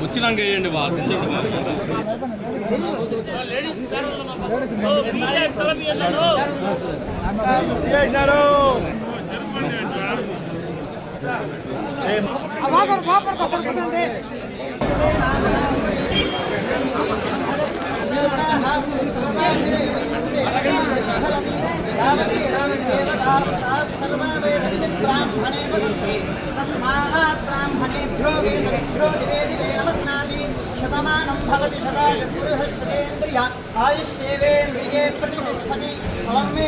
వచ్చినాక వేయండి బాగా బా ब्राह्मणेभ्यो वेदविभ्यो दिवे दिवे नमस्नादि शतमानं भवति शताय पुरुषः शतेन्द्रिय आयुष्येवेन्द्रिये प्रतिष्ठति फलं मे